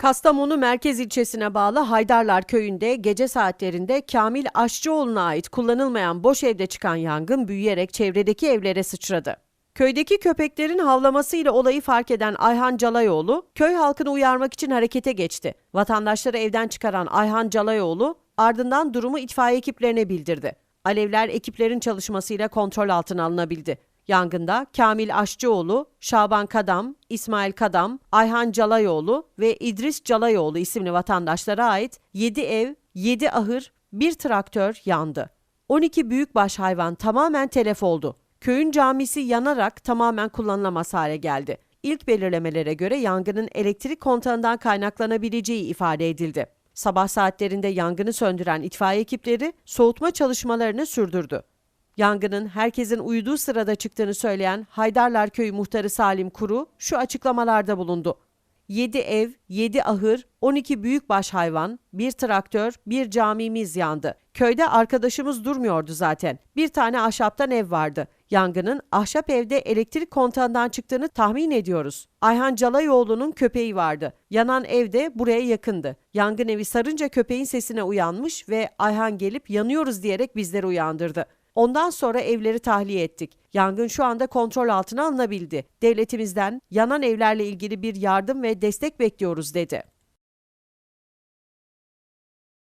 Kastamonu merkez ilçesine bağlı Haydarlar köyünde gece saatlerinde Kamil Aşçıoğlu'na ait kullanılmayan boş evde çıkan yangın büyüyerek çevredeki evlere sıçradı. Köydeki köpeklerin havlamasıyla olayı fark eden Ayhan Calayoğlu, köy halkını uyarmak için harekete geçti. Vatandaşları evden çıkaran Ayhan Calayoğlu, ardından durumu itfaiye ekiplerine bildirdi. Alevler ekiplerin çalışmasıyla kontrol altına alınabildi. Yangında Kamil Aşçıoğlu, Şaban Kadam, İsmail Kadam, Ayhan Calayoğlu ve İdris Calayoğlu isimli vatandaşlara ait 7 ev, 7 ahır, 1 traktör yandı. 12 büyükbaş hayvan tamamen telef oldu. Köyün camisi yanarak tamamen kullanılamaz hale geldi. İlk belirlemelere göre yangının elektrik kontağından kaynaklanabileceği ifade edildi. Sabah saatlerinde yangını söndüren itfaiye ekipleri soğutma çalışmalarını sürdürdü. Yangının herkesin uyuduğu sırada çıktığını söyleyen Haydarlar Köyü muhtarı Salim Kuru şu açıklamalarda bulundu. 7 ev, 7 ahır, 12 büyükbaş hayvan, bir traktör, bir camimiz yandı. Köyde arkadaşımız durmuyordu zaten. Bir tane ahşaptan ev vardı. Yangının ahşap evde elektrik kontağından çıktığını tahmin ediyoruz. Ayhan Calayoğlu'nun köpeği vardı. Yanan ev de buraya yakındı. Yangın evi sarınca köpeğin sesine uyanmış ve Ayhan gelip yanıyoruz diyerek bizleri uyandırdı. Ondan sonra evleri tahliye ettik. Yangın şu anda kontrol altına alınabildi. Devletimizden yanan evlerle ilgili bir yardım ve destek bekliyoruz dedi.